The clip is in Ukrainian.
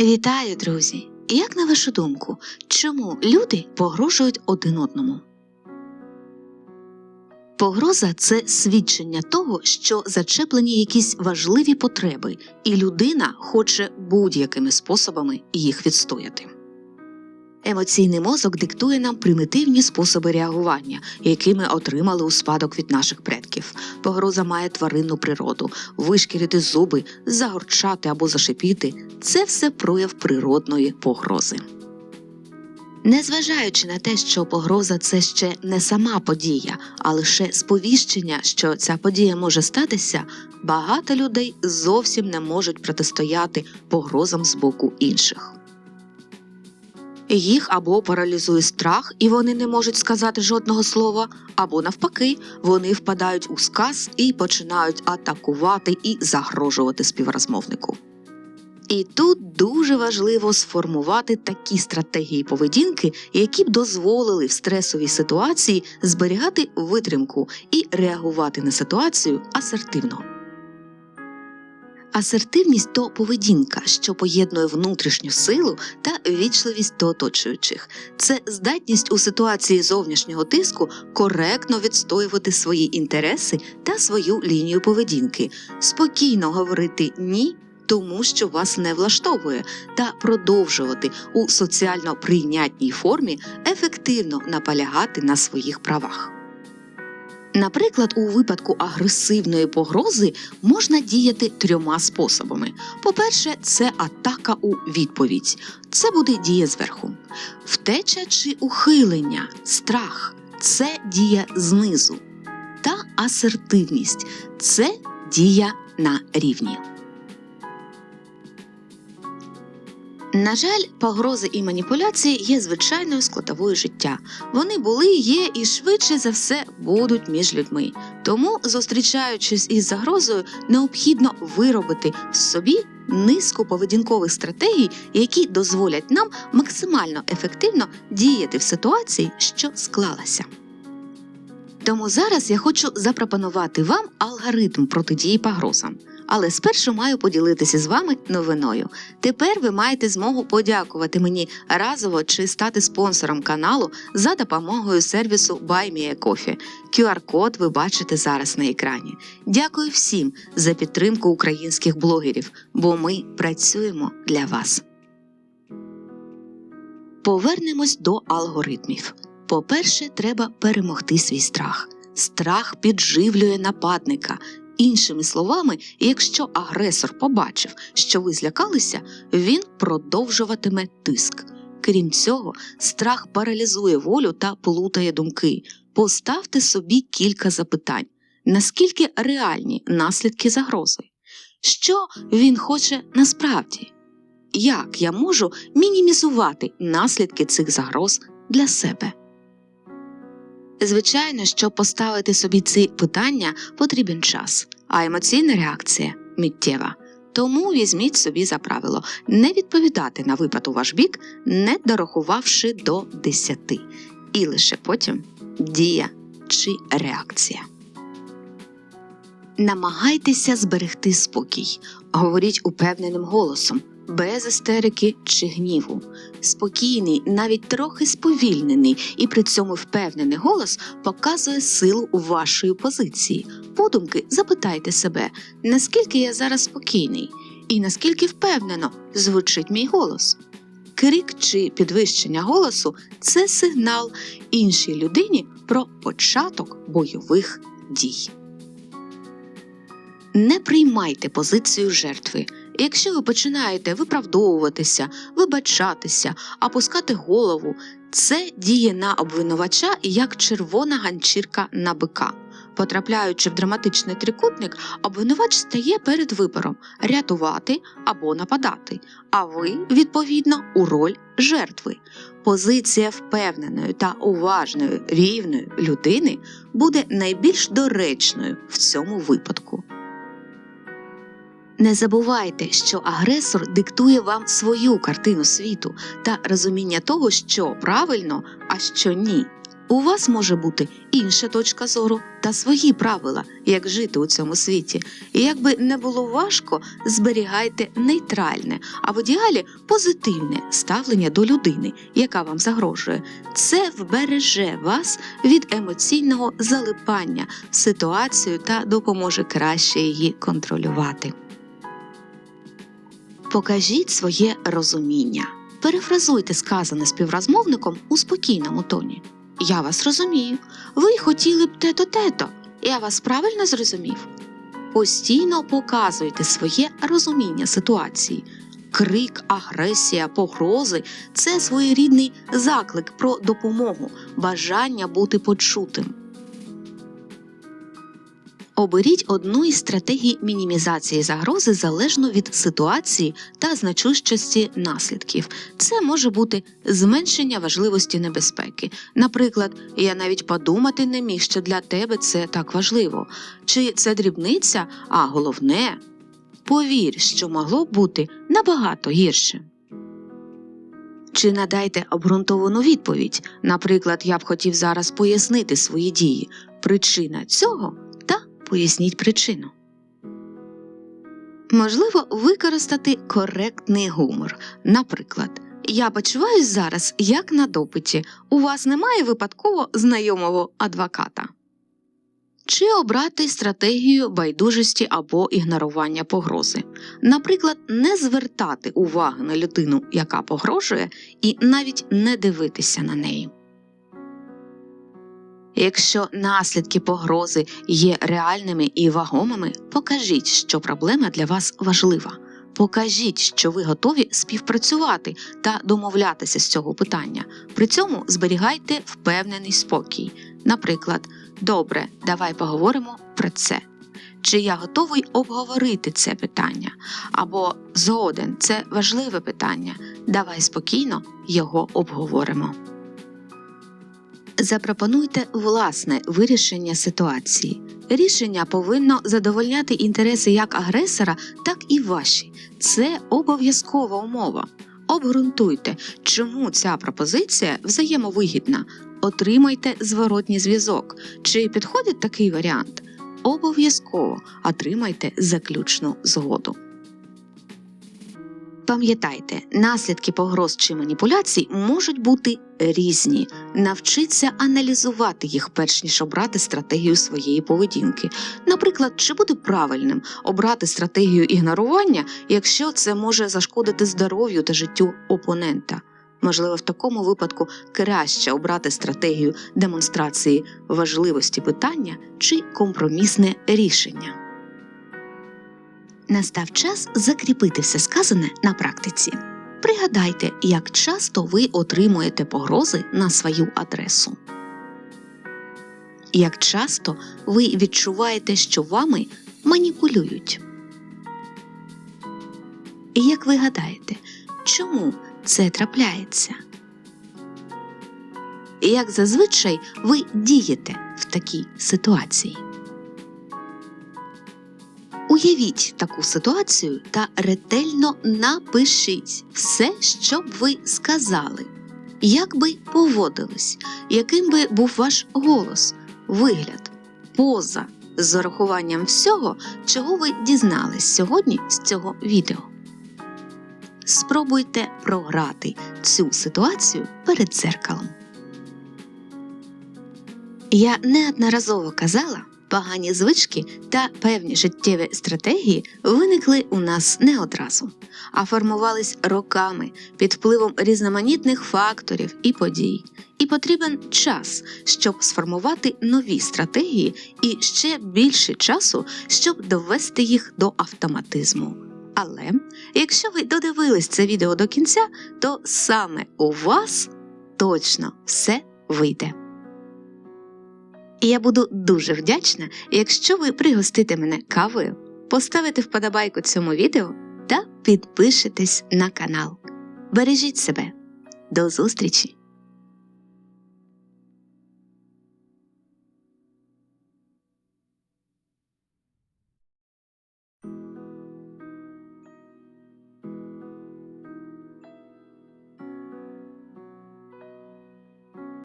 Вітаю, друзі! Як на вашу думку, чому люди погрожують один одному? Погроза це свідчення того, що зачеплені якісь важливі потреби, і людина хоче будь-якими способами їх відстояти. Емоційний мозок диктує нам примітивні способи реагування, які ми отримали у спадок від наших предків. Погроза має тваринну природу, вишкірити зуби, загорчати або зашипіти це все прояв природної погрози. Незважаючи на те, що погроза це ще не сама подія, а лише сповіщення, що ця подія може статися, багато людей зовсім не можуть протистояти погрозам з боку інших. Їх або паралізує страх, і вони не можуть сказати жодного слова, або навпаки, вони впадають у сказ і починають атакувати і загрожувати співрозмовнику. І тут дуже важливо сформувати такі стратегії поведінки, які б дозволили в стресовій ситуації зберігати витримку і реагувати на ситуацію асертивно. Асертивність то поведінка, що поєднує внутрішню силу та вічливість до оточуючих. Це здатність у ситуації зовнішнього тиску коректно відстоювати свої інтереси та свою лінію поведінки, спокійно говорити ні. Тому що вас не влаштовує, та продовжувати у соціально прийнятній формі ефективно наполягати на своїх правах. Наприклад, у випадку агресивної погрози можна діяти трьома способами. По-перше, це атака у відповідь. Це буде дія зверху. Втеча чи ухилення, страх це дія знизу. Та асертивність це дія на рівні. На жаль, погрози і маніпуляції є звичайною складовою життя. Вони були, є і швидше за все будуть між людьми. Тому, зустрічаючись із загрозою, необхідно виробити в собі низку поведінкових стратегій, які дозволять нам максимально ефективно діяти в ситуації, що склалася. Тому зараз я хочу запропонувати вам алгоритм протидії погрозам. Але спершу маю поділитися з вами новиною. Тепер ви маєте змогу подякувати мені разово чи стати спонсором каналу за допомогою сервісу BuyMeACoffee. QR-код ви бачите зараз на екрані. Дякую всім за підтримку українських блогерів, бо ми працюємо для вас. Повернемось до алгоритмів. По-перше, треба перемогти свій страх. Страх підживлює нападника. Іншими словами, якщо агресор побачив, що ви злякалися, він продовжуватиме тиск. Крім цього, страх паралізує волю та плутає думки. Поставте собі кілька запитань: наскільки реальні наслідки загрози? Що він хоче насправді? Як я можу мінімізувати наслідки цих загроз для себе? Звичайно, щоб поставити собі ці питання, потрібен час, а емоційна реакція миттєва. Тому візьміть собі за правило не відповідати на випад у ваш бік, не дорахувавши до 10, і лише потім дія чи реакція. Намагайтеся зберегти спокій, говоріть упевненим голосом, без істерики чи гніву. Спокійний, навіть трохи сповільнений і при цьому впевнений голос показує силу вашої позиції. Подумки запитайте себе, наскільки я зараз спокійний, і наскільки впевнено звучить мій голос. Крик чи підвищення голосу це сигнал іншій людині про початок бойових дій. Не приймайте позицію жертви. Якщо ви починаєте виправдовуватися, вибачатися, опускати голову, це діє на обвинувача як червона ганчірка на бика. Потрапляючи в драматичний трикутник, обвинувач стає перед вибором рятувати або нападати, а ви, відповідно, у роль жертви. Позиція впевненої та уважної рівної людини буде найбільш доречною в цьому випадку. Не забувайте, що агресор диктує вам свою картину світу та розуміння того, що правильно, а що ні. У вас може бути інша точка зору та свої правила, як жити у цьому світі. І якби не було важко, зберігайте нейтральне, а в ідеалі позитивне ставлення до людини, яка вам загрожує. Це вбереже вас від емоційного залипання в ситуацію та допоможе краще її контролювати. Покажіть своє розуміння. Перефразуйте сказане співрозмовником у спокійному тоні. Я вас розумію. Ви хотіли б тето-тето. Я вас правильно зрозумів. Постійно показуйте своє розуміння ситуації. Крик, агресія, погрози це своєрідний заклик про допомогу, бажання бути почутим. Оберіть одну із стратегій мінімізації загрози залежно від ситуації та значущості наслідків. Це може бути зменшення важливості небезпеки. Наприклад, я навіть подумати не міг, що для тебе це так важливо. Чи це дрібниця, а головне повір, що могло б бути набагато гірше. Чи надайте обґрунтовану відповідь. Наприклад, я б хотів зараз пояснити свої дії. Причина цього поясніть причину. Можливо, використати коректний гумор. Наприклад, я почуваюсь зараз як на допиті. У вас немає випадково знайомого адвоката. Чи обрати стратегію байдужості або ігнорування погрози. Наприклад, не звертати уваги на людину, яка погрожує, і навіть не дивитися на неї. Якщо наслідки погрози є реальними і вагомими, покажіть, що проблема для вас важлива. Покажіть, що ви готові співпрацювати та домовлятися з цього питання. При цьому зберігайте впевнений спокій. Наприклад, добре, давай поговоримо про це. Чи я готовий обговорити це питання? Або згоден, це важливе питання. Давай спокійно його обговоримо. Запропонуйте власне вирішення ситуації. Рішення повинно задовольняти інтереси як агресора, так і ваші. Це обов'язкова умова. Обґрунтуйте, чому ця пропозиція взаємовигідна. Отримайте зворотній зв'язок. Чи підходить такий варіант? Обов'язково отримайте заключну згоду. Пам'ятайте, наслідки погроз чи маніпуляцій можуть бути різні. Навчіться аналізувати їх, перш ніж обрати стратегію своєї поведінки. Наприклад, чи буде правильним обрати стратегію ігнорування, якщо це може зашкодити здоров'ю та життю опонента. Можливо, в такому випадку краще обрати стратегію демонстрації важливості питання чи компромісне рішення. Настав час закріпити все сказане на практиці. Пригадайте, як часто ви отримуєте погрози на свою адресу. Як часто ви відчуваєте, що вами маніпулюють. І як ви гадаєте, чому це трапляється? І як зазвичай ви дієте в такій ситуації? Уявіть таку ситуацію та ретельно напишіть все, що б ви сказали, як би поводились, яким би був ваш голос, вигляд, поза з урахуванням всього, чого ви дізнались сьогодні з цього відео. Спробуйте програти цю ситуацію перед дзеркалом. Я неодноразово казала, погані звички та певні життєві стратегії виникли у нас не одразу, а формувались роками під впливом різноманітних факторів і подій. І потрібен час, щоб сформувати нові стратегії, і ще більше часу, щоб довести їх до автоматизму. Але якщо ви додивились це відео до кінця, то саме у вас точно все вийде. І я буду дуже вдячна, якщо ви пригостите мене кавою, поставите вподобайку цьому відео та підпишетесь на канал. Бережіть себе. До зустрічі!